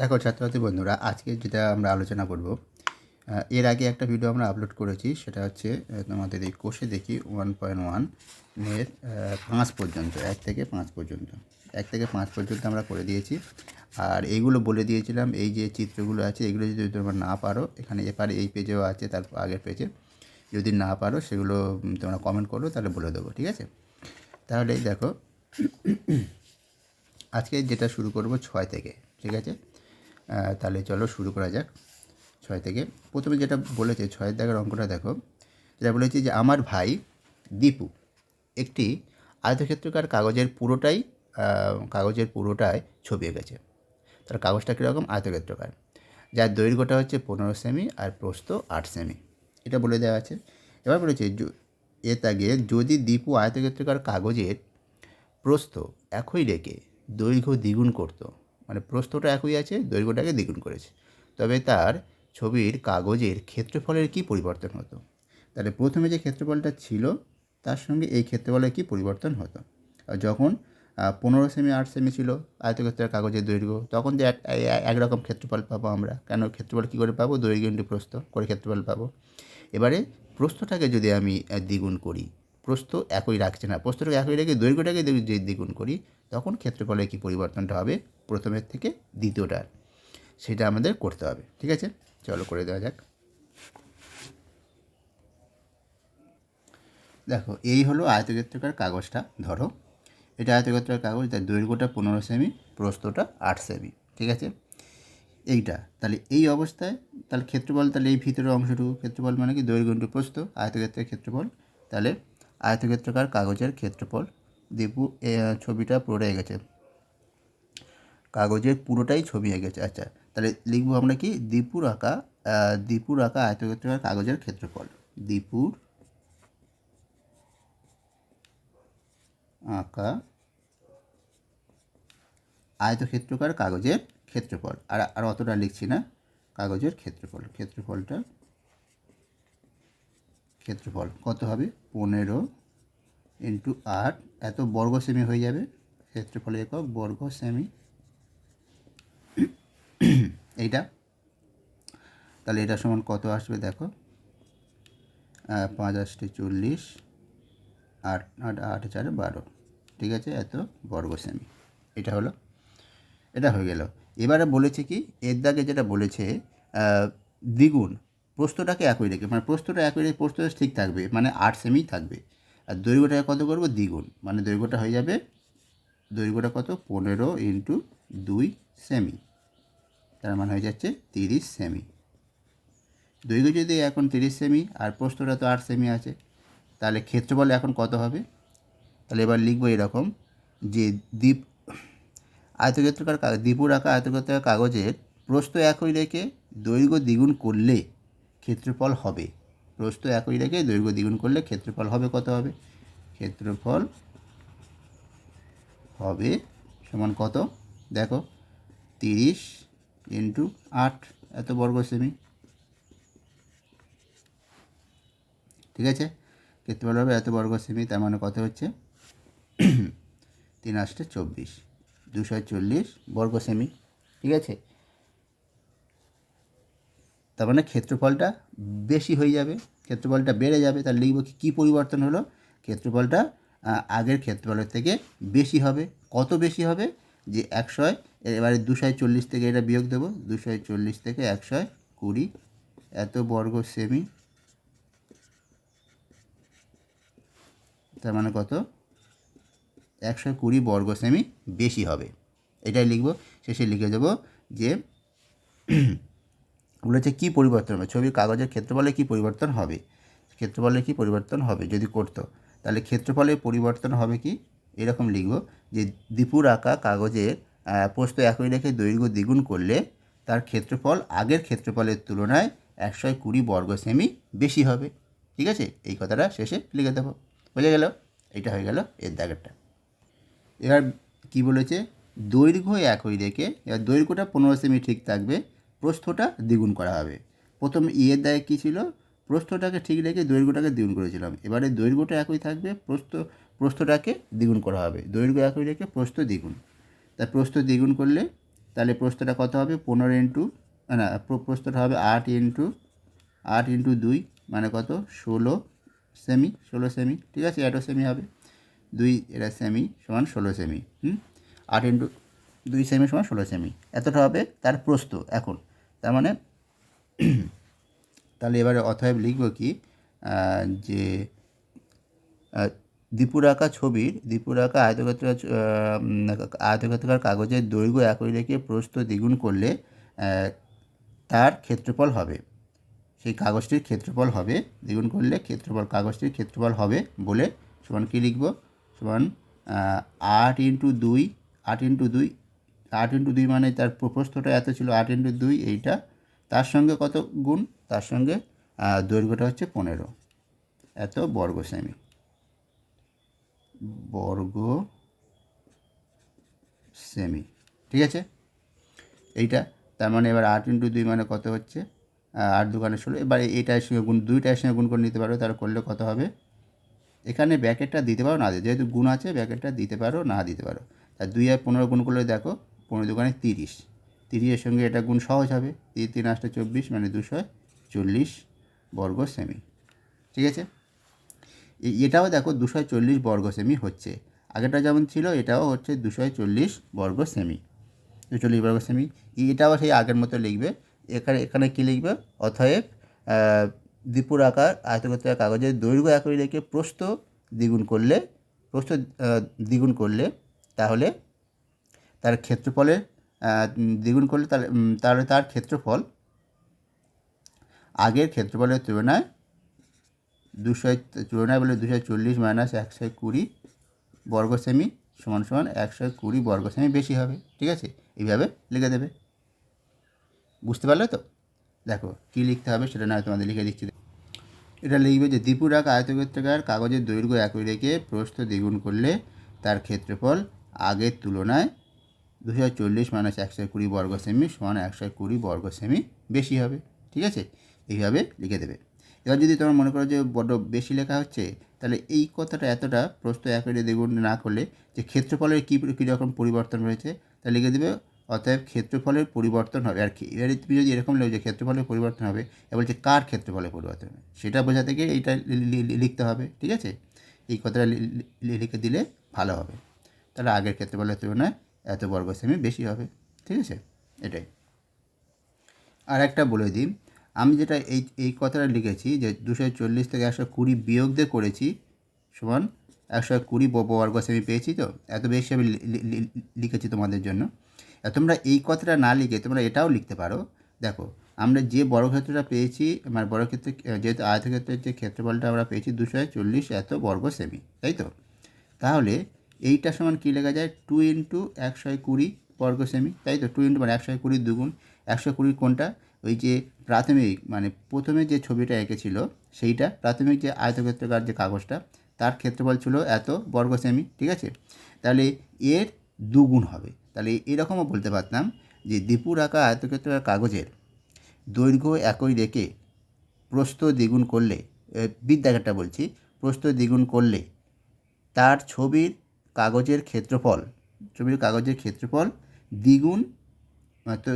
দেখো ছাত্রছাত্রী বন্ধুরা, আজকে যেটা আমরা আলোচনা করব এর আগে একটা ভিডিও আমরা আপলোড করেছি, সেটা হচ্ছে তোমাদের এই কোষে দেখি ওয়ান পয়েন্ট ওয়ানের পাঁচ পর্যন্ত, এক থেকে পাঁচ পর্যন্ত। এক থেকে পাঁচ পর্যন্ত আমরা করে দিয়েছি, আর এইগুলো বলে দিয়েছিলাম, এই যে চিত্রগুলো আছে, এগুলো যদি তোমরা না পারো, এখানে এপারে এই পেজেও আছে তার আগের পেজে, যদি না পারো, সেগুলো তোমরা কমেন্ট করো, তাহলে বলে দেবো, ঠিক আছে? তাহলে দেখো, আজকে যেটা শুরু করব ছয় থেকে, ঠিক আছে? তাহলে চলো শুরু করা যাক। ছয় থেকে, প্রথমে যেটা বলেছে, ছয়ের দাগের অঙ্কটা দেখো। যেটা বলেছে যে আমার ভাই দীপু একটি আয়তক্ষেত্রকার কাগজের পুরোটাই কাগজের পুরোটাই ছবি এঁকেছে। তার কাগজটা কীরকম? আয়তক্ষেত্রকার। যার দৈর্ঘ্যটা হচ্ছে পনেরো সেমি আর প্রস্থ আট সেমি। এটা বলে দেওয়া আছে। এবার বলেছে এ তাগে যদি দীপু আয়তক্ষেত্রকার কাগজের প্রস্থ একই রেখে দৈর্ঘ্য দ্বিগুণ করত মানে প্রস্থটা একই আছে, দৈর্ঘ্যটাকে দ্বিগুণ করেছে। তবে তার ছবির কাগজের ক্ষেত্রফলের কি পরিবর্তন হতো? তাহলে প্রথমে যে ক্ষেত্রফলটা ছিল, তার সঙ্গে এই ক্ষেত্রফলের কি পরিবর্তন হতো? আর যখন পনেরো সেমি আট সেমি ছিল, আয়তক্ষেত্রের কাগজের দৈর্ঘ্য, তখন যে একরকম ক্ষেত্রফল পাবো আমরা। কেন ক্ষেত্রফল কী করে পাবো? দৈর্ঘ্য প্রস্থ, করে ক্ষেত্রফল পাবো। এবারে প্রস্থটাকে যদি আমি দ্বিগুণ করি প্রস্থ একই রাখছে না। প্রস্থটাকে একই রেখে দৈর্ঘ্যটাকে যদি দ্বিগুণ করি, তখন ক্ষেত্রফলের কী পরিবর্তনটা হবে? প্রথমের থেকে দ্বিতীয়টার। সেটা আমাদের করতে হবে, ঠিক আছে? চলো করে দেওয়া যাক। দেখো, এই হলো আয়তক্ষেত্রকার কাগজটা, ধরো। এটা আয়তক্ষেত্রার কাগজ, তার দৈর্ঘ্যটা পনেরো সেমি, প্রস্থটা আট সেমি, ঠিক আছে? এইটা, তাহলে এই অবস্থায়, তাহলে ক্ষেত্রফল, তাহলে এই ভিতরের অংশটুকু ক্ষেত্রফল মানে কি? দৈর্ঘ্য প্রস্থ, আয়তক্ষেত্রের ক্ষেত্রফল, তাহলে আয়তক্ষেত্রকার কাগজের ক্ষেত্রফল। দীপু ছবিটা পুরোটা গেছে। কাগজের পুরোটাই ছবি এঁকেছে আচ্ছা তাহলে লিখব আমরা কি? দীপুর আঁকা দীপুর আঁকা আয়তক্ষেত্রকার কাগজের ক্ষেত্রফল। দীপুর আঁকা আয়তক্ষেত্রকার কাগজের ক্ষেত্রফল। আর আর অতটা লিখছি না। কাগজের ক্ষেত্রফল। ক্ষেত্রফলটা ক্ষেত্রফল কত হবে? পনেরো ইন্টু আট। এত বর্গ সেমি হয়ে যাবে। ক্ষেত্রফলের একক বর্গ সেমি এইটা। তাহলে এটা সমান কত আসবে দেখো? পাঁচ আটটি চল্লিশ। আট আট আট, চারে বারো। ঠিক আছে? এত বর্গ সেমি এটা হলো। এটা হয়ে গেল। এবারে বলেছে কি? এর দাগে যেটা বলেছে দ্বিগুণ। প্রস্থটাকে একই রেখে মানে প্রস্তটা একই রেখে প্রস্থটা ঠিক থাকবে মানে আট সেমি থাকবে। আর দৈর্ঘ্যটাকে কত করব? দ্বিগুণ। মানে দৈর্ঘ্যটা হয়ে যাবে, দৈর্ঘ্যটা কত? পনেরো ইন্টু দুই সেমি তার মানে হয়ে যাচ্ছে তিরিশ সেমি দৈর্ঘ্য যদি এখন তিরিশ সেমি আর প্রস্থটা তো আট সেমি আছে, তাহলে ক্ষেত্রফল এখন কত হবে? তাহলে এবার লিখব এরকম যে দ্বীপ, আয়তক্ষেত্রকার দ্বীপুর আঁকা আয়তক্ষেত্রকার কাগজের প্রস্থ একই রেখে দৈর্ঘ্য দ্বিগুণ করলে ক্ষেত্রফল হবে। প্রস্থ একই রেখে দৈর্ঘ্য দ্বিগুণ করলে ক্ষেত্রফল হবে কত হবে? ক্ষেত্রফল হবে সমান কত? দেখো, তিরিশ ইন্টু আট, এত বর্গ সেমি। ঠিক আছে? ক্ষেত্রফল হবে এত বর্গ সেমি, তার মানে কত হচ্ছে? তিন আষ্টে চব্বিশ। দুশো চল্লিশ বর্গ সেমি। ঠিক আছে? তার মানে ক্ষেত্রফলটা বেশি হয়ে যাবে, ক্ষেত্রফলটা বেড়ে যাবে, তাহলে লিখব কি, কী পরিবর্তন হলো? ক্ষেত্রফলটা আগের ক্ষেত্রফলের থেকে বেশি হবে। কত বেশি হবে? যে একশোয় এবারে দুশোয় চল্লিশ থেকে এটা বিয়োগ দেবো। দুশোয় চল্লিশ থেকে একশোয় কুড়ি। এত বর্গ সেমি। তার মানে কত? একশো কুড়ি বর্গ সেমি বেশি হবে। এটাই লিখব। শেষে লিখে দেবো যে বলেছে কী পরিবর্তন হবে, ছবির কাগজের ক্ষেত্রফলে কী পরিবর্তন হবে, ক্ষেত্রফলে কী পরিবর্তন হবে যদি করতো, তাহলে ক্ষেত্রফলে পরিবর্তন হবে কি? এরকম লিখব যে দীপুর আঁকা কাগজের প্রস্থ একই রেখে দৈর্ঘ্য দ্বিগুণ করলে তার ক্ষেত্রফল আগের ক্ষেত্রফলের তুলনায় একশো কুড়ি বর্গ সেমি বেশি হবে। ঠিক আছে? এই কথাটা শেষে লিখে দেবো। বুঝে গেল? এটা হয়ে গেল এর দাগেরটা। এবার কি বলেছে? দৈর্ঘ্য একই রেখে, এবার দৈর্ঘ্যটা পনেরো সেমি ঠিক থাকবে প্রস্থটা দ্বিগুণ করা হবে। প্রথম ইয়ের দায়ে কী ছিল? প্রস্থটাকে ঠিক রেখে দৈর্ঘ্যটাকে দ্বিগুণ করেছিলাম। এবারে দৈর্ঘ্যটা একই থাকবে, প্রস্থ, প্রস্থটাকে দ্বিগুণ করা হবে। দৈর্ঘ্য একই রেখে প্রস্থ দ্বিগুণ। তা প্রস্থ দ্বিগুণ করলে তাহলে প্রস্তটা কত হবে? পনেরো ইন্টু, না প্র- প্রস্তটা হবে আট ইন্টু আট ইন্টু দুই মানে কত? ষোলো সেমি ষোলো সেমি, ঠিক আছে? এটাও সেমি হবে। দুই, এটা সেমি সমান ষোলো সেমি, হুম? আট ইন্টু দুই সেমি সমান ষোলো সেমি। এতটা হবে তার প্রস্ত এখন তার মানে তাহলে এবারে অতএব লিখব কি যে আঁকা ছবির দীপুর আঁকা আয়তক্ষেত্র আয়তক্ষেত্রাকার কাগজের দৈর্ঘ্য একই রেখে প্রস্থ দ্বিগুণ করলে তার ক্ষেত্রফল হবে। সেই কাগজটির ক্ষেত্রফল হবে, দ্বিগুণ করলে ক্ষেত্রফল, কাগজটির ক্ষেত্রফল হবে বলে সমান কী লিখব? সমান আট ইন্টু দুই, আট ইন্টু দুই আট ইন্টু দুই মানে তার প্রস্থটা এত ছিল আট ইন্টু দুই এইটা। তার সঙ্গে কত গুণ? তার সঙ্গে দৈর্ঘ্যটা হচ্ছে পনেরো। এত বর্গ সেমি বর্গ সেমি ঠিক আছে? এইটা, তার মানে এবার আট ইন্টু দুই মানে কত হচ্ছে? আট দোকানে ষোলো। এবার এইটার সঙ্গে গুণ, দুইটার সঙ্গে গুণ করে নিতে পারো, তাহলে করলে কত হবে? এখানে ব্যাকেটটা দিতে পারো না, যেহেতু গুণ আছে, ব্যাকেটটা দিতে পারো না দিতে পারো। আর দুই আর পনেরো গুণ করলে দেখো পনেরো দোকানে তিরিশ। তিরিশের সঙ্গে এটা গুণ সহজ হবে। তিন তিন আটটা চব্বিশ মানে দুশো চল্লিশ বর্গ সেমি। ঠিক আছে? এটাও দেখো দুশো চল্লিশ বর্গ সেমি হচ্ছে। আগেরটা যেমন ছিল এটাও হচ্ছে দুশো চল্লিশ বর্গ সেমি। দুশো চল্লিশ বর্গ সেমি। এটাও সেই আগের মতো লিখবে। এখানে এখানে কী লিখবে? আহ, দ্বিপুর আকার আয়তক্ষেত্রের কাগজের দৈর্ঘ্য একই রেখে প্রস্থ দ্বিগুণ করলে প্রস্থ দ্বিগুণ করলে তাহলে তার ক্ষেত্রফলের আহ, দ্বিগুণ করলে তাহলে তার ক্ষেত্রফল আগের ক্ষেত্রফলের তুলনায় দুশো তুলনায় বলে দুশো চল্লিশ মাইনাস একশো কুড়ি বর্গ সেমি সমান সমান একশো কুড়ি বর্গ সেমি বেশি হবে। ঠিক আছে? এইভাবে লিখে দেবে। বুঝতে পারলে তো? দেখো কী লিখতে হবে সেটা না তোমাদের লিখে দিচ্ছি। এটা লিখবে যে দ্বিপুর আঁকা আয়তক্ষেত্রাকার কাগজের দৈর্ঘ্য একই রেখে প্রস্থ দ্বিগুণ করলে তার ক্ষেত্রফল আগের তুলনায় দুশো চল্লিশ মাইনাস একশো কুড়ি বর্গ সেমি সমান একশো কুড়ি বর্গ সেমি বেশি হবে, ঠিক আছে? এইভাবে লিখে দেবে। এবার যদি তোমরা মনে করো যে বড্ড বেশি লেখা হচ্ছে, তাহলে এই কথাটা এতটা প্রস্থ একই দ্বিগুণ না করলে যে ক্ষেত্রফলের কী কীরকম পরিবর্তন রয়েছে, তা লিখে দেবে, অতএব ক্ষেত্রফলের পরিবর্তন হবে। আর কি, এবার তুমি যদি এরকম লেখো যে ক্ষেত্রফলের পরিবর্তন হবে, এবার বলছে কার ক্ষেত্রফলের পরিবর্তন হবে, সেটা বোঝা থেকে এইটা লিখতে হবে, ঠিক আছে? এই কথাটা লিখে দিলে ভালো হবে। তাহলে আগের ক্ষেত্রফলের তুলনায় এত বর্গ সেমি বেশি হবে, ঠিক আছে? এটাই। আর একটা বলে দিই, আমি যেটা এই এই কথাটা লিখেছি যে দুশো চল্লিশ থেকে একশো কুড়ি বিয়োগ দিয়ে করেছি, সমান একশো কুড়ি বর্গ সেমি পেয়েছি তো? এত বেশি আমি লিখেছি তোমাদের জন্য। তোমরা এই কথাটা না লিখে তোমরা এটাও লিখতে পারো। দেখো, আমরা যে বর্গক্ষেত্রটা পেয়েছি মানে বর্গক্ষেত্রে, যেহেতু আয়তক্ষেত্রের যে ক্ষেত্রফলটা আমরা পেয়েছি দুশো চল্লিশ এত বর্গ সেমি, তাই তো? তাহলে এইটা সমান কী লেখা যায়? টু ইন্টু একশো কুড়ি বর্গ সেমি, তাই তো? টু ইন্টু মানে একশো কুড়ির দুগুণ, একশো কুড়ির কোনটা ওই যে প্রাথমিক মানে প্রথমে যে ছবিটা এঁকেছিল, সেইটা প্রাথমিক যে আয়তক্ষেত্রকার যে কাগজটা, তার ক্ষেত্রফল ছিল এত বর্গ সেমি, ঠিক আছে? তাহলে এর দুগুণ হবে। তাহলে এরকমও বলতে পারতাম যে দীপুর আঁকা আয়তক্ষেত্রকার কাগজের দৈর্ঘ্য একই রেখে প্রস্থ দ্বিগুণ করলে বিদ্যাঘাটটা বলছি, প্রস্থ দ্বিগুণ করলে তার ছবির কাগজের ক্ষেত্রফল, ছবির কাগজের ক্ষেত্রফল দ্বিগুণ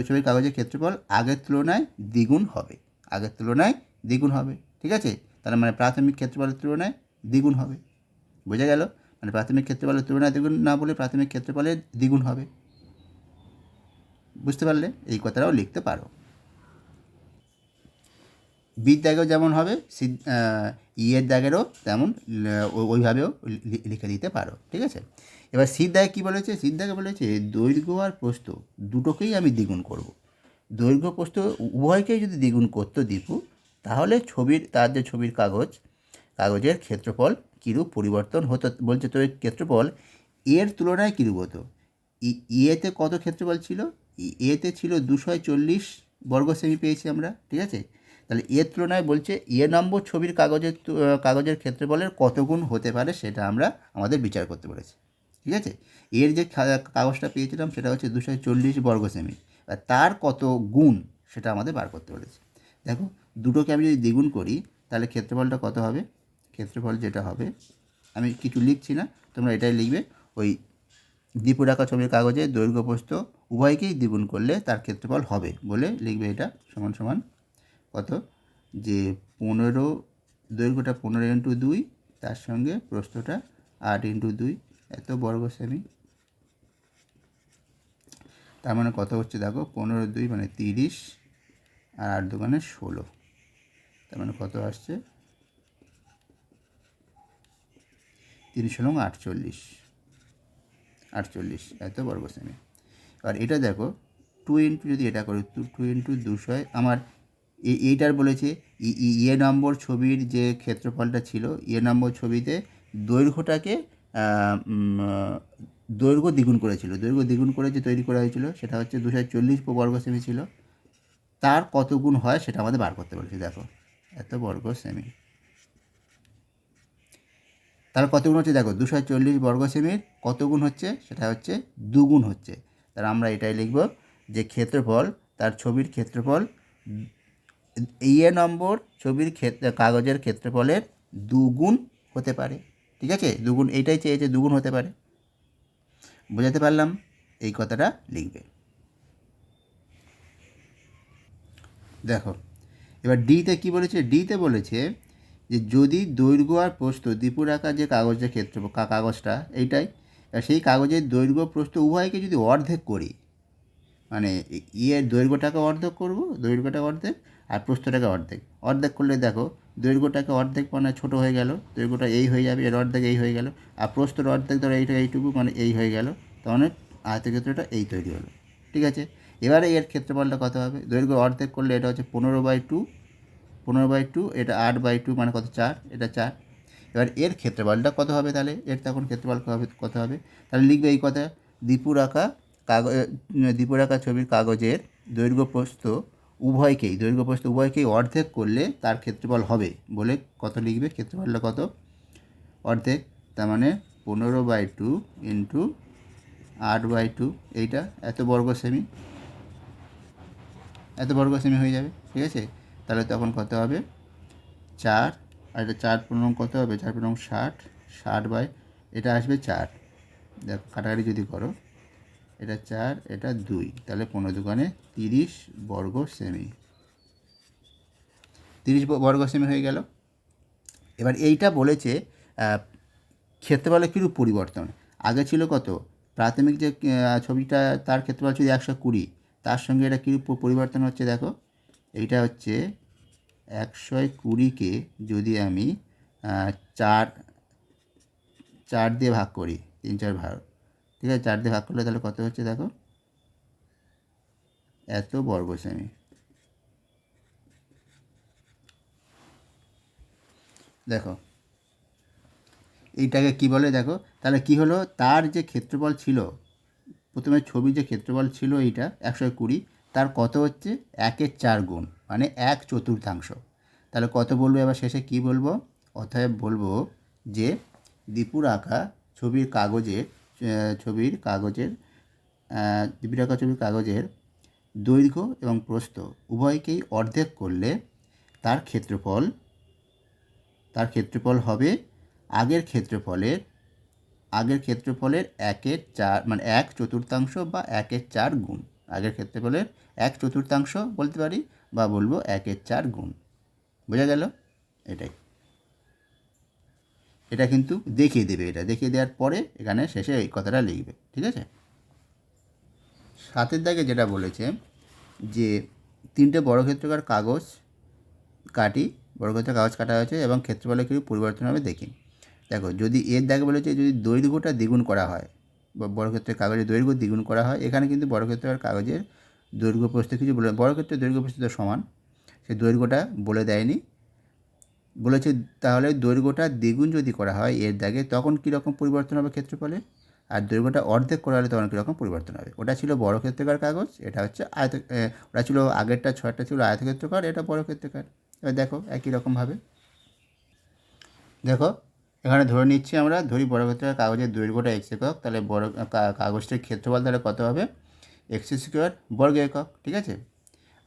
ছবির কাগজের ক্ষেত্রফল আগের তুলনায় দ্বিগুণ হবে। আগের তুলনায় দ্বিগুণ হবে, ঠিক আছে? তার মানে প্রাথমিক ক্ষেত্রফলের তুলনায় দ্বিগুণ হবে। বোঝা গেল? মানে প্রাথমিক ক্ষেত্রফলের তুলনায় দ্বিগুণ না বলে প্রাথমিক ক্ষেত্রফলের দ্বিগুণ হবে। বুঝতে পারলে? এই কথাটাও লিখতে পারো। বির দাগেও যেমন হবে ইয়ের দাগেরও তেমন ওইভাবেও লিখে দিতে পারো, ঠিক আছে? এবার সির দাগে কী বলেছে? সির দাগে বলেছে, দৈর্ঘ্য আর প্রস্থ দুটোকেই আমি দ্বিগুণ করব। দৈর্ঘ্য, প্রস্থ উভয়কেই যদি দ্বিগুণ করতো দীপু, তাহলে ছবির, তার যে ছবির কাগজ, কাগজের ক্ষেত্রফল কীরূপ পরিবর্তন হতো, বলছে তো ক্ষেত্রফল, এর তুলনায় কীরূপ হতো? ইয়েতে কত ক্ষেত্রফল ছিল? এতে ছিল দুশো চল্লিশ বর্গ সেমি পেয়েছি আমরা, ঠিক আছে? তাহলে এর তুলনায় বলছে, এ নম্বর ছবির কাগজের কাগজের ক্ষেত্রফলের কত গুণ হতে পারে সেটা আমরা আমাদের বিচার করতে পেরেছি ঠিক আছে? এর যে কাগজটা পেয়েছিলাম সেটা হচ্ছে দুশো চল্লিশ বর্গ সেমি। আর তার কত গুণ সেটা আমাদের বার করতে পেরেছি দেখো, দুটোকে আমি যদি দ্বিগুণ করি, তাহলে ক্ষেত্রফলটা কত হবে? ক্ষেত্রফল যেটা হবে, আমি কিছু লিখছি না, তোমরা এটাই লিখবে, ওই দ্বিপুরাকা ছবির কাগজে দৈর্ঘ্য প্রস্থ উভয়কেই দ্বিগুণ করলে তার ক্ষেত্রফল হবে বলে লিখবে এটা, সমান সমান কত? যে পনেরো দৈর্ঘ্যটা পনেরো ইন্টু দুই, তার সঙ্গে প্রস্থটা আট ইন্টু দুই, এত বর্গ সেমি। তার মানে কত হচ্ছে দেখো? পনেরো দুই মানে তিরিশ, আর আট দোকানে ষোলো। তার মানে কত আসছে? তিরিশ হলো আটচল্লিশ। আটচল্লিশ, এত বর্গ সেমি। আর এটা দেখো টু ইন্টু যদি এটা করি টু ইন্টু দুশো আমার এইটার বলেছে ইয়ে নম্বর ছবির যে ক্ষেত্রফলটা ছিল ইয়ে নম্বর ছবিতে দৈর্ঘ্যটাকে দৈর্ঘ্য দ্বিগুণ করেছিল। দৈর্ঘ্য দ্বিগুণ করে যে তৈরি করা হয়েছিল, সেটা হচ্ছে দুশো চল্লিশ বর্গ সেমি ছিল। তার কত গুণ হয় সেটা আমাদের বার করতে বলেছে, দেখো। এত বর্গ সেমি। তার কত গুণ হচ্ছে, দেখো, দুশো চল্লিশ বর্গ সেমির কত গুণ হচ্ছে, সেটা হচ্ছে দুগুণ হচ্ছে। তাহলে আমরা এটাই লিখব যে ক্ষেত্রফল, তার ছবির ক্ষেত্রফল ইয়ে নম্বর ছবির ক্ষেত্র, কাগজের ক্ষেত্রফলের দুগুণ হতে পারে। ঠিক আছে? দুগুণ, এইটাই চেয়েছে দুগুণ হতে পারে। বোঝাতে পারলাম? এই কথাটা লিখবে। দেখো, এবার ডিতে কি বলেছে? ডিতে বলেছে যে, যদি দৈর্ঘ্য আর প্রস্থ, দ্বিপুর আঁকা যে কাগজের ক্ষেত্র কাগজটা, এইটাই সেই কাগজের দৈর্ঘ্য, প্রস্থ উভয়কে যদি অর্ধেক করি মানে ইয়ের দৈর্ঘ্যটাকে অর্ধেক করব, দৈর্ঘ্যটাকে অর্ধেক আর প্রস্থটাকে অর্ধেক। অর্ধেক করলে দেখো, দৈর্ঘ্যটাকে অর্ধেক মানে ছোট হয়ে গেল, দৈর্ঘ্যটা এই হয়ে যাবে, এর অর্ধেক এই হয়ে গেল, আর প্রস্থর অর্ধেক ধরো এইটা এইটুকু মানে এই হয়ে গেল তখন আয়তক্ষেত্রটা এই তৈরি হলো। ঠিক আছে? এবারে এর ক্ষেত্রফলটা কত হবে? দৈর্ঘ্য অর্ধেক করলে এটা হচ্ছে পনেরো বাই টু, পনেরো বাই টু, এটা আট বাই টু মানে কত? চার, এটা চার। এবার এর ক্ষেত্রফলটা কত হবে তাহলে? এর তখন ক্ষেত্রফল কত হবে? কত হবে? তাহলে লিখবে এই কথা দীপুর আঁকা কাগজ দীপুর আঁকা ছবির কাগজের দৈর্ঘ্য প্রস্থ উভয়কেই, দৈর্ঘ্য প্রস্থ উভয়কেই অর্ধেক করলে তার ক্ষেত্রফল হবে বলে কত লিখবে? ক্ষেত্রফলটা কত? অর্ধেক, তার মানে পনেরো বাই টু ইন্টু আট বাই টু, এইটা এত বর্গ সেমি। এত বর্গ সেমি হয়ে যাবে, ঠিক আছে? তাহলে তখন কত হবে? চার, আর এটা চার পনেরো কত হবে? চার পনেরো ষাট ষাট বাই, এটা আসবে চার। দেখো, কাটাকাটি যদি করো এটা চার, এটা দুই। তাহলে পনেরো দোকানে তিরিশ বর্গ সেমি। তিরিশ বর্গ সেমি হয়ে গেল। এবার এইটা বলেছে ক্ষেত্রফলে কিরূপ পরিবর্তন। আগে ছিল কত? প্রাথমিক যে ছবিটা, তার ক্ষেত্রফল ছিল একশো কুড়ি। তার সঙ্গে এটা কীরূপ পরিবর্তন হচ্ছে দেখো? এইটা হচ্ছে একশো কুড়িকে যদি আমি চার চার দিয়ে ভাগ করি, তিন চার ভাগ। ঠিক আছে, চার দিয়ে ভাগ করলে তাহলে কত হচ্ছে দেখো? এত বর্গ সেমি দেখো, এইটাকে কি বলে দেখো? তাহলে কি হলো? তার যে ক্ষেত্রফল ছিল, প্রথমে ছবি যে ক্ষেত্রফল ছিল এইটা, একশো কুড়ি, তার কত হচ্ছে? একের চার গুণ মানে এক চতুর্থাংশ। তাহলে কত বলব? এবার শেষে কি বলব? অতএব বলব যে দীপুর আঁকা ছবির কাগজের ছবির কাগজের আঁকা ছবির কাগজের দৈর্ঘ্য এবং প্রস্থ উভয়কেই অর্ধেক করলে তার ক্ষেত্রফল তার ক্ষেত্রফল হবে আগের ক্ষেত্রফলের আগের ক্ষেত্রফলের একের চার মানে এক চতুর্থাংশ বা একের চার গুণ। আগের ক্ষেত্রফলের এক চতুর্থাংশ বলতে পারি বা বলব একের চার গুণ। বোঝা গেল? এটাই। এটা কিন্তু দেখিয়ে দেবে এটা। দেখিয়ে দেওয়ার পরে এখানে শেষে এই কথাটা লিখবে, ঠিক আছে? সাতের দাগে যেটা বলেছে যে তিনটে বড় ক্ষেত্রকার কাগজ কাটি, বড় ক্ষেত্রে কাগজ কাটা হয়েছে এবং ক্ষেত্রফলে কিছু পরিবর্তন হবে দেখি। দেখো, যদি এর দাগে বলেছে যদি দৈর্ঘ্যটা দ্বিগুণ করা হয়, বা বড় ক্ষেত্রে কাগজের দৈর্ঘ্য দ্বিগুণ করা হয়, এখানে কিন্তু বড় ক্ষেত্রের কাগজের দৈর্ঘ্য প্রস্থ কিছু বলে ক্ষেত্রে দৈর্ঘ্য প্রস্থ সমান সেই দৈর্ঘ্যটা বলে দেয়নি। বলেছে, তাহলে দৈর্ঘ্যটা দ্বিগুণ যদি করা হয় এর দাগে, তখন কীরকম পরিবর্তন হবে ক্ষেত্রফলে? আর দৈর্ঘ্যটা অর্ধেক করা হলে তখন কীরকম পরিবর্তন হবে? ওটা ছিল বড় ক্ষেত্রকার কাগজ, এটা হচ্ছে আয়ত ওটা ছিল আগেরটা, ছয়টা ছিল আয়তক্ষেত্রকার, এটা বড় ক্ষেত্রকার এবার দেখো, একই রকমভাবে দেখো, এখানে ধরে নিচ্ছি আমরা, ধরি বড় ক্ষেত্রকার কাগজের দৈর্ঘ্যটা এক্স একক, তাহলে বড় কাগজটির ক্ষেত্রফল তাহলে কত হবে? এক্স স্কোয়ার বর্গ একক, ঠিক আছে?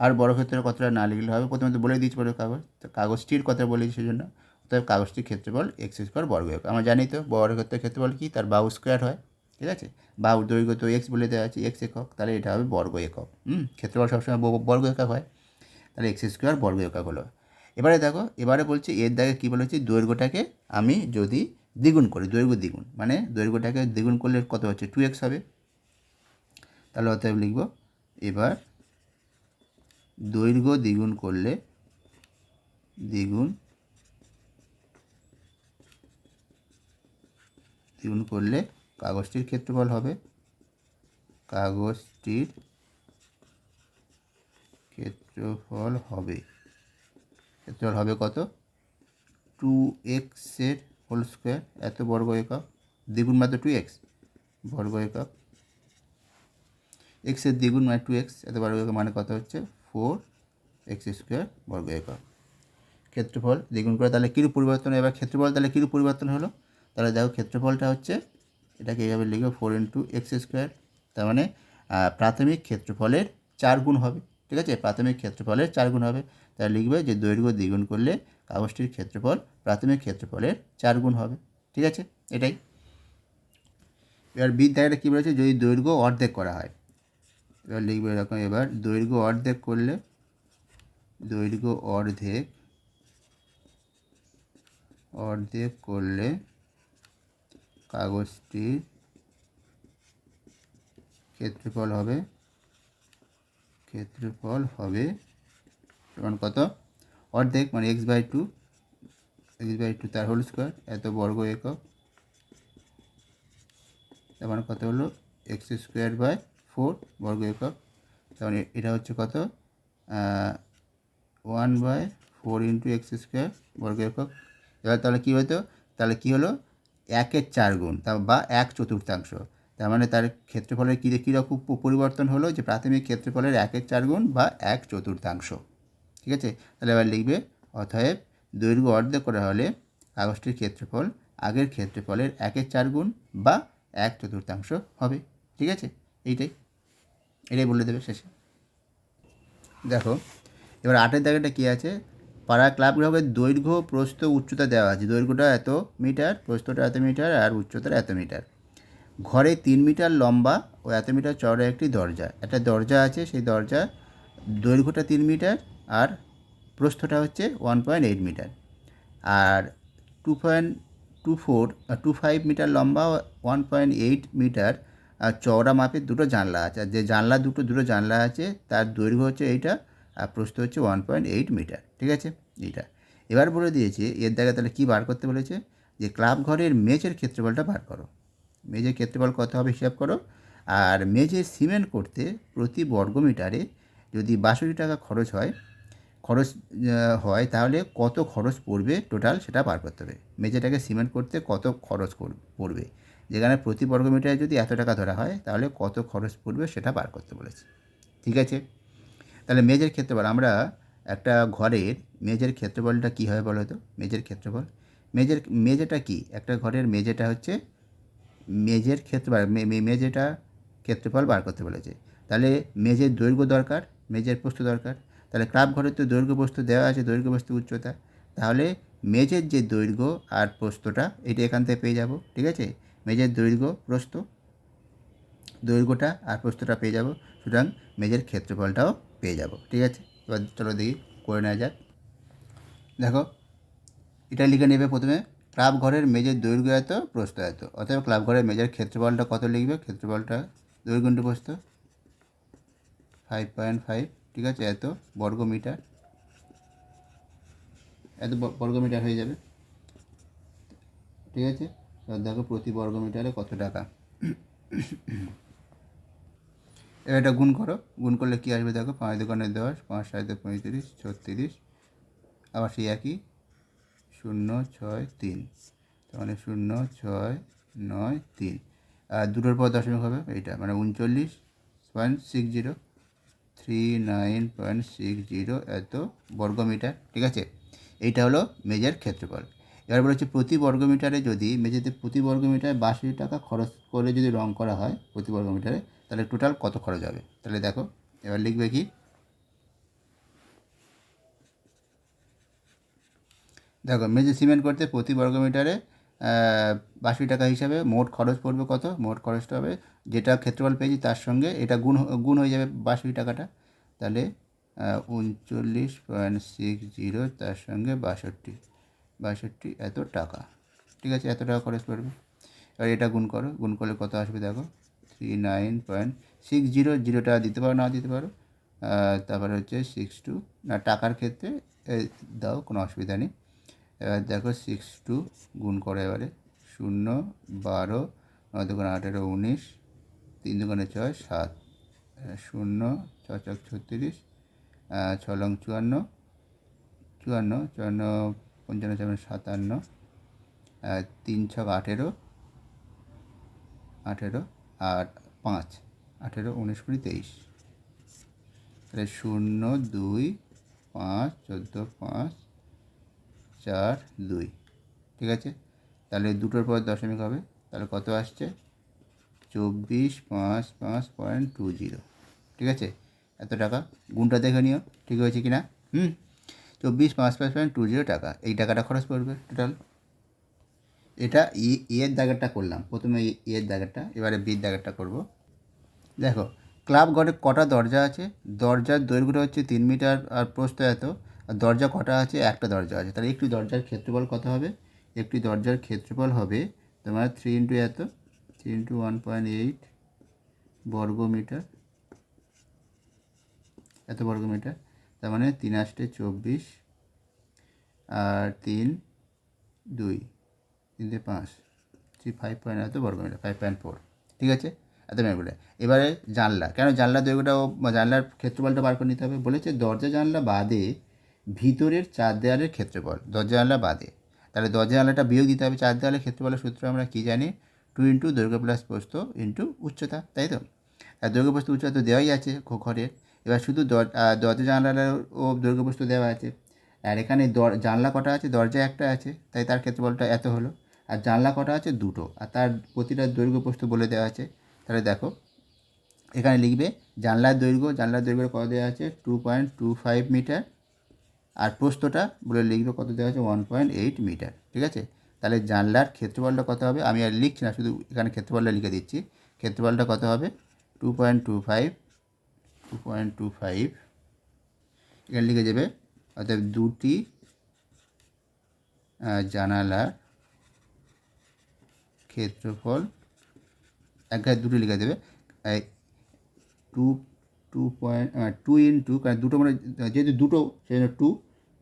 আর বড় ক্ষেত্রে কতটা না লিখলে হবে। প্রথমে তো বলে দিচ্ছি বড় কাগজ। তো কাগজটির কথা বলেছি সেজন্য। অর্থাৎ কাগজটির ক্ষেত্রফল এক্স স্কোয়ার বর্গ একক আমরা জানি তো বড় ক্ষেত্রের ক্ষেত্রফল কী? তার বাহু স্কোয়ার হয়। ঠিক আছে? বা দৈর্ঘ্য তো এক্স বলে দেওয়া আছে। এক্স একক। তাহলে এটা হবে বর্গ একক। হুম? ক্ষেত্রফল সবসময় বর্গ একক হয়। তাহলে এক্স স্কোয়ার বর্গ একক হলো। এবারে দেখো, এবারে বলছি এর দাগে কী বলেছি? দৈর্ঘ্যটাকে আমি যদি দ্বিগুণ করি, দৈর্ঘ্য দ্বিগুণ। মানে দৈর্ঘ্যটাকে দ্বিগুণ করলে কত হচ্ছে? টু এক্স হবে। তাহলে অতএব লিখব, এবার দৈর্ঘ্য দ্বিগুণ করলে দ্বিগুণ দ্বিগুণ করলে কাগজটির ক্ষেত্রফল হবে। কাগজটির ক্ষেত্রফল হবে ক্ষেত্রফল হবে কত? টু এক্সের হোল স্কোয়ার, এত বর্গ একক, দ্বিগুণ মাত্র টু এক্স, বর্গ একক। এক্সের দ্বিগুণ মানে টু এক্স, এত বর্গ একক মানে কত হচ্ছে? ফোর এক্স স্কোয়ার বর্গ একক। ক্ষেত্রফল দ্বিগুণ করে তাহলে কীরূপ পরিবর্তন এবার ক্ষেত্রফল তাহলে কীরূপ পরিবর্তন হলো? তাহলে দেখো ক্ষেত্রফলটা হচ্ছে এটাকে এইভাবে লিখবে ফোর ইন্টু এক্স স্কোয়ার। তার মানে প্রাথমিক ক্ষেত্রফলের চার গুণ হবে, ঠিক আছে? প্রাথমিক ক্ষেত্রফলের চার গুণ হবে। তাহলে লিখবে যে দৈর্ঘ্য দ্বিগুণ করলে কাগজটির ক্ষেত্রফল প্রাথমিক ক্ষেত্রফলের চার গুণ হবে, ঠিক আছে? এটাই। এবার বিদ্যাটা কী বলেছে? যদি দৈর্ঘ্য অর্ধেক করা হয় এবার লিখবে এরকম, এবার দৈর্ঘ্য অর্ধেক করলে দৈর্ঘ্য অর্ধেক অর্ধেক করলে কাগজটির ক্ষেত্রফল হবে ক্ষেত্রফল হবে সমান কত? অর্ধেক মানে x by two x by two তার হোল স্কোয়ার এত বর্গ একক, তার মানে কত হলো? এক্স স্কোয়ার বাই ফোর বর্গ একক। মানে এটা হচ্ছে কত? One by four into x square বর্গ একক। এবার তাহলে কী হতো তাহলে কী হলো? একের চার গুণ, তা বা এক চতুর্থাংশ। তার মানে তার ক্ষেত্রফলের কী কীরকম পরিবর্তন হলো? যে প্রাথমিক ক্ষেত্রফলের একের চার গুণ বা এক চতুর্থাংশ। ঠিক আছে? তাহলে এবার লিখবে, অতএব দৈর্ঘ্য অর্ধেক করা হলে কাগজটির ক্ষেত্রফল আগের ক্ষেত্রফলের একের চার গুণ বা এক চতুর্থাংশ হবে। ঠিক আছে? এইটাই। এটাই বলে দেবে শেষে। দেখো, এবার আটের দাগেটা কী আছে? পাড়া ক্লাব গ্রাহকের দৈর্ঘ্য, প্রস্থ, উচ্চতা দেওয়া আছে। দৈর্ঘ্যটা এত মিটার, প্রস্থটা এত মিটার, আর উচ্চতাটা এত মিটার। ঘরে তিন মিটার লম্বা ও এত মিটার চওড়া একটি দরজা। একটা দরজা আছে, সেই দরজা দৈর্ঘ্যটা তিন মিটার আর প্রস্থটা হচ্ছে ওয়ান পয়েন্ট এইট মিটার। আর two point two four, two five metre লম্বা ওয়ান পয়েন্ট এইট মিটার চওড়া মাপের দুটো জানলা আছে। আর যে জানলা দুটো দুটো জানলা আছে, তার দৈর্ঘ্য হচ্ছে এইটা, আর প্রস্থ হচ্ছে ওয়ান পয়েন্ট এইট মিটার ঠিক আছে? এইটা। এবার বলে দিয়েছে, এর জায়গায় তাহলে কী বার করতে বলেছে? যে ক্লাব ঘরের মেঝের ক্ষেত্রফলটা বার করো। মেঝের ক্ষেত্রফল কত হবে হিসাব করো। আর মেঝে সিমেন্ট করতে প্রতি বর্গ মিটারে যদি বাষট্টি টাকা খরচ হয় খরচ হয়, তাহলে কত খরচ পড়বে? টোটাল সেটা বার করতে হবে। মেঝেটাকে সিমেন্ট করতে কত খরচ পড়বে? যেখানে প্রতি বর্গমিটারে যদি এত টাকা ধরা হয়, তাহলে কত খরচ পড়বে সেটা বার করতে বলেছে। ঠিক আছে? তাহলে মেজের ক্ষেত্রফল, আমরা একটা ঘরের মেজের ক্ষেত্রফলটা কী হয় বলো তো? মেজের ক্ষেত্রফল? মেজের, মেজেটা কি? একটা ঘরের মেজেটা হচ্ছে মেজের ক্ষেত্রফল মেজেটা ক্ষেত্রফল বার করতে বলেছে। তাহলে মেজের দৈর্ঘ্য দরকার, মেজের প্রস্থ দরকার। তাহলে ক্লাব ঘরের তো দৈর্ঘ্য বস্তু দেওয়া আছে, দৈর্ঘ্য বস্তু উচ্চতা। তাহলে মেজের যে দৈর্ঘ্য আর প্রস্থটা, এটা এখান থেকে পেয়ে যাব। ঠিক আছে? মেজের দৈর্ঘ্য প্রস্থ, দৈর্ঘ্যটা আর প্রস্থটা পেয়ে যাব, সুতরাং মেজের ক্ষেত্রফলটাও পেয়ে যাব, ঠিক আছে? এবার চলো দেখি, করে নেওয়া যাক। দেখো, এটা লিখে নেবে প্রথমে, ক্লাব ঘরের মেজের দৈর্ঘ্য এত, প্রস্থ এত, অতএব ক্লাব ঘরের মেজের ক্ষেত্রফলটা কত লিখবে? ক্ষেত্রফলটা দৈর্ঘ্য ইন্টু প্রস্থ ফাইভ পয়েন্ট ফাইভ ঠিক আছে? এত বর্গ মিটার এত বর্গ মিটার হয়ে যাবে, ঠিক আছে? দেখো প্রতি বর্গ মিটারে কত টাকা? এটা গুণ করো। গুণ করলে কী আসবে দেখো? পাঁচ দোকানে দশ, পাঁচ সাড়ে পঁয়ত্রিশ, ছত্রিশ। আবার সেই একই। শূন্য, ছয়, তিন। তার মানে শূন্য, ছয়, নয়, তিন। আর দুটোর পর দশমিক হবে এইটা। মানে উনচল্লিশ point six zero three nine point six zero এত বর্গমিটার ঠিক আছে? এইটা হলো মেজের ক্ষেত্রফল। এবার বলেছে প্রতি বর্গমিটারে যদি মেঝেতে প্রতি বর্গমিটারে বাষট্টি টাকা খরচ করে যদি রং করা হয় প্রতি বর্গমিটারে তাহলে টোটাল কত খরচ হবে? তাহলে দেখো, এবার লিখবে কি? দেখো, মেঝে সিমেন্ট করতে প্রতি বর্গমিটারে বাষট্টি টাকা হিসাবে মোট খরচ পড়বে কত? মোট খরচটা হবে যেটা ক্ষেত্রফল পেয়েছি তার সঙ্গে, এটা গুণ গুণ হয়ে যাবে বাষট্টি টাকাটা। তাহলে উনচল্লিশ পয়েন্ট সিক্স জিরো তার সঙ্গে বাষট্টি। বাষট্টি, এত টাকা। ঠিক আছে, এত টাকা খরচ পড়বে এবার এটা গুণ করো, গুণ করলে কত আসবে দেখো? Three nine point six zero জিরোটা দিতে পারো, না দিতে পারো। তারপরে হচ্ছে সিক্স টু না, টাকার ক্ষেত্রে দাও, কোনো অসুবিধা নেই। এবার দেখো সিক্স টু গুণ করো এবারে। শূন্য, বারো, নয় দোকানে আঠেরো, উনিশ, তিন দোকানে ছয়, সাত। শূন্য ছ ছক ছত্রিশ ছ লং চুয়ান্ন চুয়ান্ন চুয়ান্ন পঞ্চান্ন চান্ন সাতান্ন তিন ছক আঠেরো আঠেরো আর পাঁচ, আঠেরো উনিশ কুড়ি তেইশ। তাহলে শূন্য, দুই, পাঁচ, চোদ্দ, পাঁচ, চার, দুই, ঠিক আছে? তাহলে দুটোর পর দশমিক হবে, তাহলে কত আসছে? চব্বিশ পাঁচ পাঁচ পয়েন্ট টু জিরো, ঠিক আছে? এত টাকা, গুণটা দেখে নিও, ঠিক হয়েছে কি না হুম? চব্বিশ পাঁচ পাঁচ পয়েন্ট টু জিরো টাকা। এই টাকাটা খরচ পড়বে টোটাল এটা ই এর দাগেরটা করলাম। প্রথমে ই- এর দাগেরটা, এবারে বির দাগেরটা করব। দেখো ক্লাব ঘরে কটা দরজা আছে? দরজার দৈর্ঘ্যটা হচ্ছে তিন মিটার আর প্রস্থ এত আর দরজা কটা আছে? একটা দরজা আছে। তাহলে একটি দরজার ক্ষেত্রফল কত হবে? একটি দরজার ক্ষেত্রফল হবে তোমার থ্রি ইন্টু এত three into one point eight বর্গ মিটার এত বর্গ মিটার তার মানে তিন আষ্টে চব্বিশ আর তিন দুই তিনটে পাঁচ। থ্রি ফাইভ পয়েন্ট এত বর্গ মিটার ফাইভ পয়েন্ট ফোর ঠিক আছে? এত মিটার এবারে জানলা। কেন জানলার দৈর্ঘ্যটা জানলার ক্ষেত্রফলটা বার করে নিতে হবে? বলেছে দরজা জানলা বাদে ভিতরের চার দেওয়ালের ক্ষেত্রফল। দরজা জানলা বাদে। তাহলে দরজা জানলাটা বিয়োগ দিতে হবে চার দেওয়ালের ক্ষেত্রফলের সূত্র আমরা কী জানি? টু ইন্টু দৈর্ঘ্য প্লাস প্রস্থ ইন্টু উচ্চতা। তাই তো? আর দৈর্ঘ্য প্রস্থ উচ্চতা তো দেওয়াই আছে ঘরের এবার শুধু দর- দরজা জানলার ও দৈর্ঘ্য দেওয়া আছে। আর এখানে দর, জানলা কটা আছে? দরজা একটা আছে, তাই তার ক্ষেত্রফলটা এত হলো। আর জানলা কটা আছে? দুটো। আর তার প্রতিটা দৈর্ঘ্য প্রস্থ বলে দেওয়া আছে। তাহলে দেখো, এখানে লিখবে, জানলার দৈর্ঘ্য জানলার দৈর্ঘ্য কত দেওয়া আছে? Two point two five metre. আর প্রস্থটা বলে লিখবে কত দেওয়া আছে? One point eight metre. ঠিক আছে? তাহলে জানলার ক্ষেত্রফলটা কত হবে? আমি আর লিখছি না, শুধু এখানে ক্ষেত্রফলটা লিখে দিচ্ছি। ক্ষেত্রফলটা কত হবে? Two point two five two point two five এখানে লিখে যাবে, অর্থাৎ দুটি জানালার ক্ষেত্রফল, এক গায়ে দুটো লিখে দেবে two two point two into কারণ দুটো মানে যেহেতু দুটো সেই জন্য টু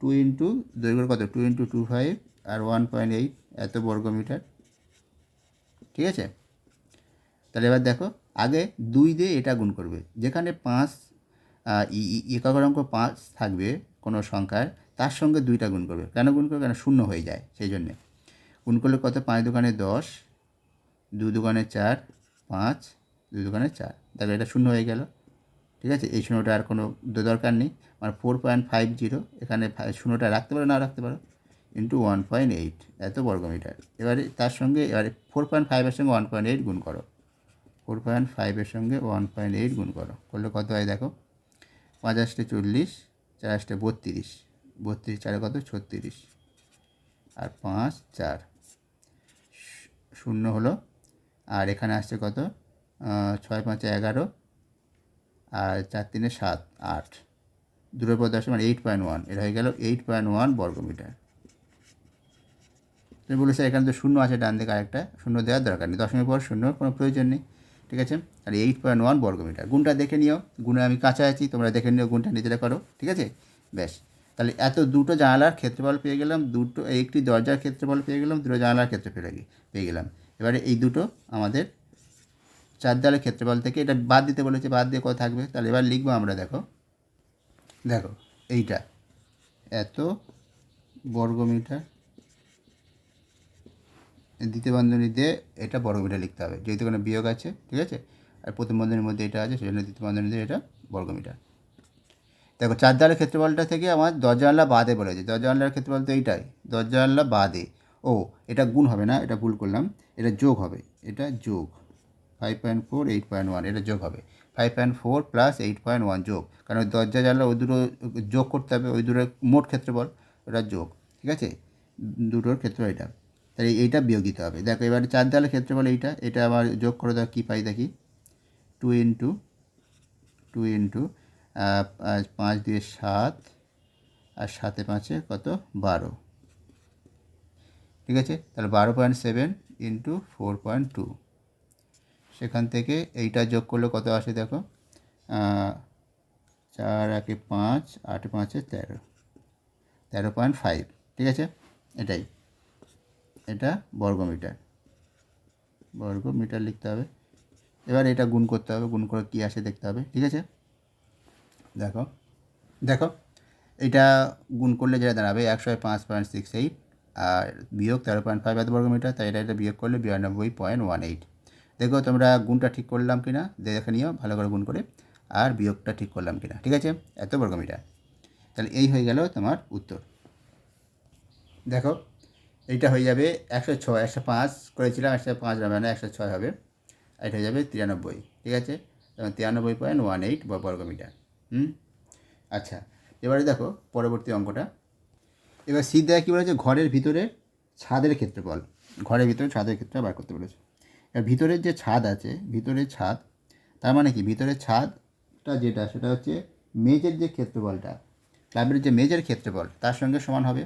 টু ইন্টু দৈর্ঘ্য কত? টু ইন্টু টু ফাইভ আর ওয়ান পয়েন্ট এইট এত বর্গ মিটার ঠিক আছে? তাহলে এবার দেখো আগে দুই দিয়ে এটা গুণ করবে। যেখানে পাঁচ একক অঙ্ক পাঁচ থাকবে কোনো সংখ্যার, তার সঙ্গে দুইটা গুণ করবে। কেন গুণ করবে? কেন? শূন্য হয়ে যায় সেই জন্যে। গুণ করলে কত? পাঁচ দোকানে দশ দু দোকানে চার, পাঁচ দু দোকানে চার। তাহলে এটা শূন্য হয়ে গেল। ঠিক আছে? এই শূন্যটা আর কোনো দরকার নেই। মানে ফোর পয়েন্ট ফাইভ জিরো, এখানে শূন্যটা রাখতে পারো, না রাখতে পারো? ইন্টু ওয়ান পয়েন্ট এইট, এত বর্গমিটার। এবারে তার সঙ্গে, এবারে ফোর পয়েন্ট ফাইভের সঙ্গে ওয়ান পয়েন্ট এইট গুণ করো। ফোর পয়েন্ট ফাইভের সঙ্গে ওয়ান পয়েন্ট এইট গুণ করো। করলে কত হয় দেখো? আসটে চল্লিশ, চার আসটে বত্রিশ। বত্রিশ চারে কত? ছত্রিশ। আর পাঁচ, চার। শূন্য হলো। আর এখানে আসছে কত? ছয় পাঁচে এগারো। আর চার তিনে সাত, আট। দুটোর পর দশ মানে এইট পয়েন্ট ওয়ান। এটা হয়ে গেল এইট পয়েন্ট ওয়ান বর্গমিটার। তুমি বলেছে এখানে তো শূন্য আছে ডান দিকে আরেকটা। শূন্য দেওয়ার দরকার নেই। দশমের পর শূন্য, কোনো প্রয়োজন নেই। ঠিক আছে? আর এইট পয়েন্ট ওয়ান বর্গমিটার। গুণটা দেখে নিও। গুণে আমি কাছে আছি তোমরা দেখে নিও গুণটা নিজেরা করো। ঠিক আছে? ব্যাস। তাহলে এত দুটো জানালার ক্ষেত্রফল পেয়ে গেলাম, দুটো, একটি দরজার ক্ষেত্রফল পেয়ে গেলাম, দুটো জানালার ক্ষেত্রফল পেয়ে গেলাম। এবারে এই দুটো আমাদের চার দেওয়ালের ক্ষেত্রফল থেকে এটা বাদ দিতে বলেছে, বাদ দিয়ে কত থাকবে? তাহলে এবার লিখব আমরা, দেখো। দেখো, এইটা। এত বর্গমিটার। দ্বিতীয় বন্ধনী দিয়ে এটা বর্গমিটার লিখতে হবে। যেহেতু কোনো বিয়োগ আছে, ঠিক আছে? আর প্রথম বন্ধনীর মধ্যে এটা আছে, সেজন্য দ্বিতীয় বন্ধনী দিয়ে এটা বর্গমিটার। দেখো চার দেওয়ালের ক্ষেত্রফলটা থেকে আমার দরজা জানলা বাদে বলেছে। দরজা জানলার ক্ষেত্রফল তো এইটাই দরজা জানলা বাদে। ও, এটা গুণ হবে না, এটা ভুল করলাম। এটা যোগ হবে, এটা যোগ। Five point four eight point one এটা যোগ হবে। Five point four plus eight point one যোগ। কারণ দরজা জানলা ওই দুটো যোগ করতে হবে, ওই দুটোর মোট ক্ষেত্রফল, ওটা যোগ, ঠিক আছে? দুটোর ক্ষেত্র এটা। তাহলে এইটা বিয়োগ দিতে হবে। দেখো, এবার চার দেওয়ালের ক্ষেত্রফল এইটা, এটা আবার যোগ করে দাও, কী পাই দেখি? টু ইন্টু টু ইন্টু পাঁচ দিয়ে সাত, আর সাতে পাঁচে কত? বারো। ঠিক আছে? তাহলে বারো point seven into four point two সেখান থেকে এইটা যোগ করলে কত আসে দেখো? চার, একে পাঁচ, আট, পাঁচে তেরো। তেরো পয়েন্ট ফাইভ ঠিক আছে? এটাই। এটা বর্গমিটার। বর্গমিটার লিখতে হবে। এবার এটা গুণ করতে হবে, গুণ করে কী আসে দেখতে হবে, ঠিক আছে? দেখো দেখো, এটা গুণ করলে যেটা দাঁড়াবে একশো পাঁচ পয়েন্ট সিক্স এইট আর বিয়োগ তেরো পয়েন্ট ফাইভ এত বর্গমিটার, তাই এটা এটা বিয়োগ করলে বিরানব্বই পয়েন্ট ওয়ান এইট দেখো, তোমরা গুণটা ঠিক করলাম কি না দেখে নিও, ভালো করে গুণ করে, আর বিয়োগটা ঠিক করলাম কি না ঠিক আছে? এত বর্গমিটার। তাহলে এই হয়ে গেল তোমার উত্তর। দেখো এইটা হয়ে যাবে একশো ছয়, একশো পাঁচ করেছিলাম, একশো পাঁচ হবে না একশো ছয় হবে। এটা হয়ে যাবে তিরানব্বই, ঠিক আছে? তিরানব্বই পয়েন্ট ওয়ান এইট বর্গমিটার, হুম? আচ্ছা এবারে দেখো পরবর্তী অঙ্কটা। এবার শীত দেখা কী বলেছে? ঘরের ভিতরে ছাদের ক্ষেত্রফল। ঘরের ভিতরে ছাদের ক্ষেত্রে বার করতে বলেছে। এবার ভিতরের যে ছাদ আছে, ভিতরের ছাদ, তার মানে কি? ভিতরের ছাদটা যেটা, সেটা হচ্ছে মেজের যে ক্ষেত্রফলটা, ক্লাবের যে মেজের ক্ষেত্রফল, তার সঙ্গে সমান হবে।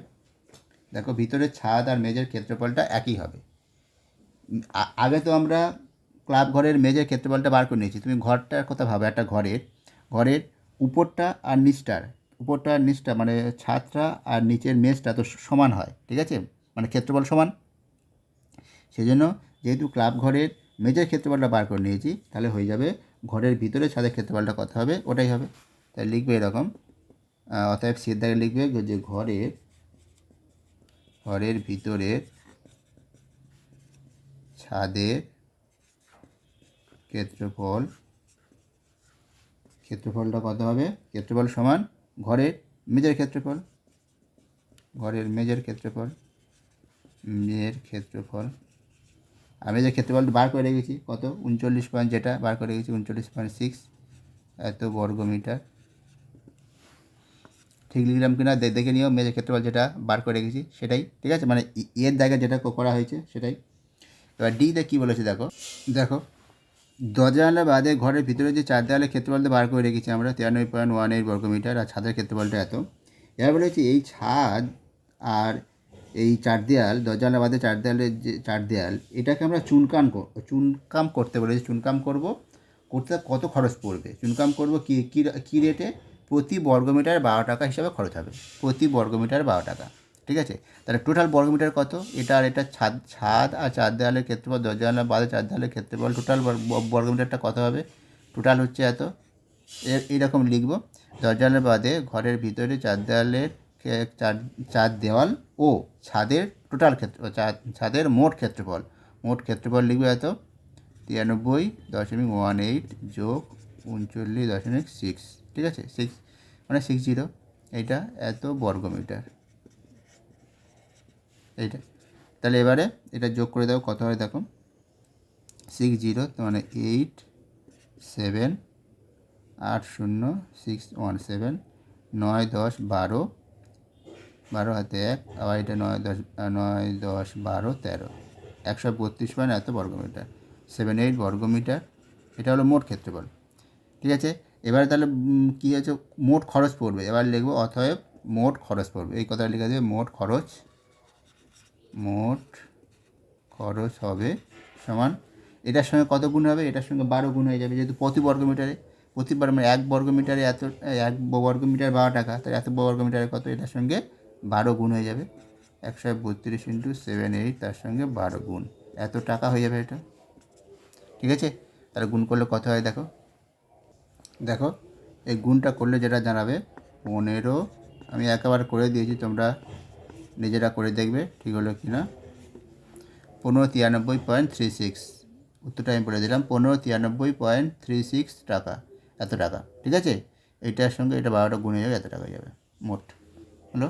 দেখো, ভিতরের ছাদ আর মেজের ক্ষেত্রফলটা একই হবে। আগে তো আমরা ক্লাব ঘরের মেজের ক্ষেত্রফলটা বার করে নিয়েছি। তুমি ঘরটার কথা ভাবে, একটা ঘরের। ঘরের উপরটা আর নিচটার। উপরটা আর নিচটা মানে ছাদটা আর নিচের মেজটা তো সমান হয়, ঠিক আছে? মানে ক্ষেত্রফল সমান। সেজন্য যেহেতু ক্লাব ঘরের মেজের ক্ষেত্রফলটা বার করে নিয়েছি, তাহলে হয়ে যাবে ঘরের ভিতরে ছাদের ক্ষেত্রফলটা কত হবে? ওটাই হবে। তাই লিখবে এরকম অতএব সিদ্ধাকে লিখবে যে ঘরের ঘরের ভিতরের ছাদের ক্ষেত্রফল, ক্ষেত্রফলটা কত হবে? ক্ষেত্রফল সমান ঘরের মেজের ক্ষেত্রফল। ঘরের মেজের ক্ষেত্রফল মেজের ক্ষেত্রফল। আমি যে ক্ষেত্রফলটা বার করে রেখেছি। কত? উনচল্লিশ পয়েন্ট যেটা বার করে রেখেছি, উনচল্লিশ পয়েন্ট সিক্স এত বর্গমিটার। ঠিক লিখলাম কিনা দেখে নিও মেজের ক্ষেত্রফল যেটা বার করে রেখেছি, সেটাই, ঠিক আছে? মানে এর জায়গায় যেটা করা হয়েছে, সেটাই। এবার ডিতে কী বলেছে দেখো? দেখো দরজা বাদে ঘরের ভিতরে যে চার দেওয়ালের ক্ষেত্রফলটা বার করে রেখেছি আমরা, তিরানব্বই পয়েন্ট ওয়ান এইট বর্গমিটার, আর ছাদের ক্ষেত্রফলটা এত। এবার বলেছি এই ছাদ আর এই চার দেয়াল দরজা বাদে চার দেয়ালের যে চার দেয়াল, এটাকে আমরা চুনকাম চুনকাম করতে বলেছি, চুনকাম করব। করতে কত খরচ পড়বে? চুনকাম করব কি কী কী রেটে প্রতি বর্গমিটার বারো টাকা হিসাবে খরচ হবে। প্রতি বর্গমিটার বারো টাকা, ঠিক আছে? তাহলে টোটাল বর্গমিটার কত? এটা আর এটা ছাদ ছাদ আর চার দেওয়ালের ক্ষেত্রফল দরজা জানলা বাদে চার দেওয়ালের ক্ষেত্রফল টোটাল বর্গমিটারটা কত হবে? টোটাল হচ্ছে এত। এর এইরকম লিখব। দরজা জানলা বাদে ঘরের ভিতরে চার দেওয়ালের চার চার দেওয়াল ও ছাদের টোটাল ক্ষেত্র ছাদের মোট ক্ষেত্রফল। মোট ক্ষেত্রফল লিখবে এত। তিরানব্বই দশমিক ওয়ান এইট যোগ উনচল্লিশ দশমিক সিক্স, ঠিক আছে? সিক্স মানে সিক্স জিরো এইটা এত বর্গমিটার। এইটা। তাহলে এবারে এটা যোগ করে দাও, কত হয় দেখো? সিক্স জিরো মানে এইট সেভেন আট শূন্য সিক্স ওয়ান সেভেন নয়, দশ, বারো। বারো হাতে এক, আবার এটা নয়, দশ নয়, দশ, বারো, তেরো। একশো বত্রিশ পয়েন্ট এত বর্গমিটার। সেভেন এইট বর্গমিটার, এটা হলো মোট ক্ষেত্রফল। ঠিক আছে? এবারে তাহলে কী আছে? মোট খরচ পড়বে। এবার লিখব অতএব মোট খরচ পড়বে। এই কথাটা লিখে দেবে, মোট খরচ মোট খরচ হবে সমান, এটার সঙ্গে কত গুণ হবে? এটার সঙ্গে বারো গুণ হয়ে যাবে। যেহেতু প্রতি বর্গমিটারে প্রতি মানে এক বর্গমিটারে এত, এক বর্গমিটার বারো টাকা, তাহলে এত বর্গমিটারে কত? এটার সঙ্গে বারো গুণ হয়ে যাবে। একশো বত্রিশ ইন্টু সেভেন এইট, তার সঙ্গে বারো গুণ। এত টাকা হয়ে যাবে এটা। ঠিক আছে? তাহলে গুণ করলে কত হয় দেখো? দেখো, এই গুণটা করলে যেটা জানাবে, পনেরো, আমি একবার করে দিয়েছি, তোমরা নিজেরা করে দেখবে, ঠিক হলো কি না পনেরো তিরানব্বই পয়েন্ট থ্রি সিক্স, উত্তরটা আমি বলে দিলাম, পনেরো তিরানব্বই পয়েন্ট থ্রি সিক্স টাকা, এত টাকা, ঠিক আছে? এটার সঙ্গে এটা বারোটা গুণে যাবে, এত টাকা যাবে, মোট, হলো?